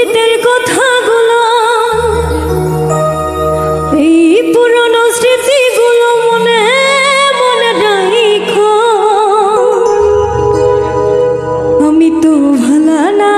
অতীতের কথাগুলো এই পুরনো স্মৃতিগুলো মনে মনে রাখো আমি তো ভালা না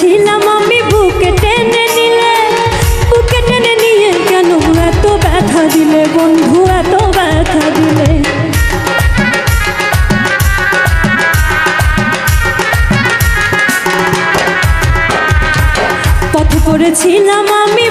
করেছিলাম আমি বুকে টেনে নিলে। বুকে টেনে নিয়ে কেন এত ব্যথা দিলে বন্ধু, এত ব্যথা দিলে? পথ করেছিলাম আমি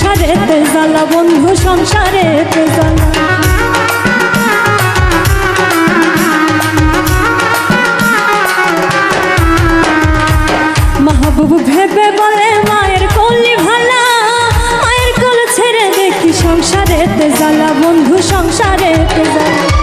সংসারে জ্বালা বন্ধু সংসারে জ্বালা। মাহবুব ভেবে বলে, মায়ের কলি ভালা, মায়ের কল ছেড়ে দেখি সংসারে জ্বালা বন্ধু সংসারে জ্বালা।